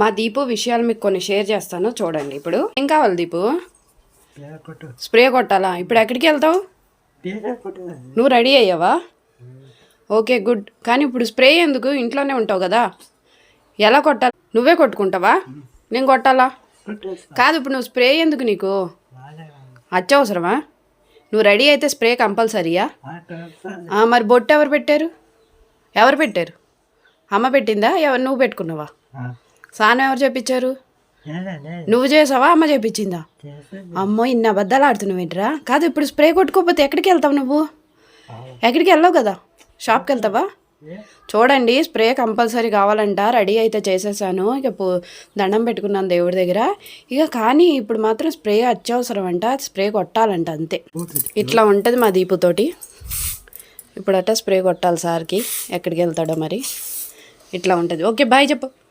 మా దీపు విషయాలు మీకు కొన్ని షేర్ చేస్తాను చూడండి ఇప్పుడు. ఏం కావాలి దీపు? స్ప్రే కొట్టాలా? ఇప్పుడు ఎక్కడికి వెళ్తావు? నువ్వు రెడీ అయ్యావా? Okay good. కానీ ఇప్పుడు స్ప్రే ఎందుకు? ఇంట్లోనే ఉంటావు కదా. ఎలా కొట్టాలి? నువ్వే కొట్టుకుంటావా? నేను కొట్టాలా? కాదు ఇప్పుడు నువ్వు స్ప్రే ఎందుకు నీకు? అత్యవసరమా? నువ్వు రెడీ అయితే స్ప్రే కంపల్సరీయా? మరి బొట్టు ఎవరు పెట్టారు? ఎవరు పెట్టారు? అమ్మ పెట్టిందా? ఎవరు నువ్వు పెట్టుకున్నావా? ఆ, స్నానం ఎవరు చెప్పించారు? నువ్వు చేసావా? అమ్మ చెప్పించిందా? చేసేది. అమ్మో ఇన్ని అబద్ధాలు ఆడుతున్నావేంట్రా కాదు ఇప్పుడు స్ప్రే కొట్టుకోకపోతే ఎక్కడికి వెళ్తావు నువ్వు. ఎక్కడికి వెళ్ళావు కదా? షాప్కి వెళ్తావా? చూడండి స్ప్రే కంపల్సరీ కావాలంట. రెడీ అయితే చేసేసాను. ఇక దండం పెట్టుకున్నాను దేవుడి దగ్గర. ఇక కానీ ఇప్పుడు మాత్రం స్ప్రే అత్యవసరం అంట స్ప్రే కొట్టాలంట అంతే. ఇట్లా ఉంటుంది మా దీపుతోటి. ఇప్పుడట స్ప్రే కొట్టాలి సార్కి. ఎక్కడికి వెళ్తాడో మరి. ఇట్లా ఉంటుంది. ఓకే బాయ్ చెప్పు.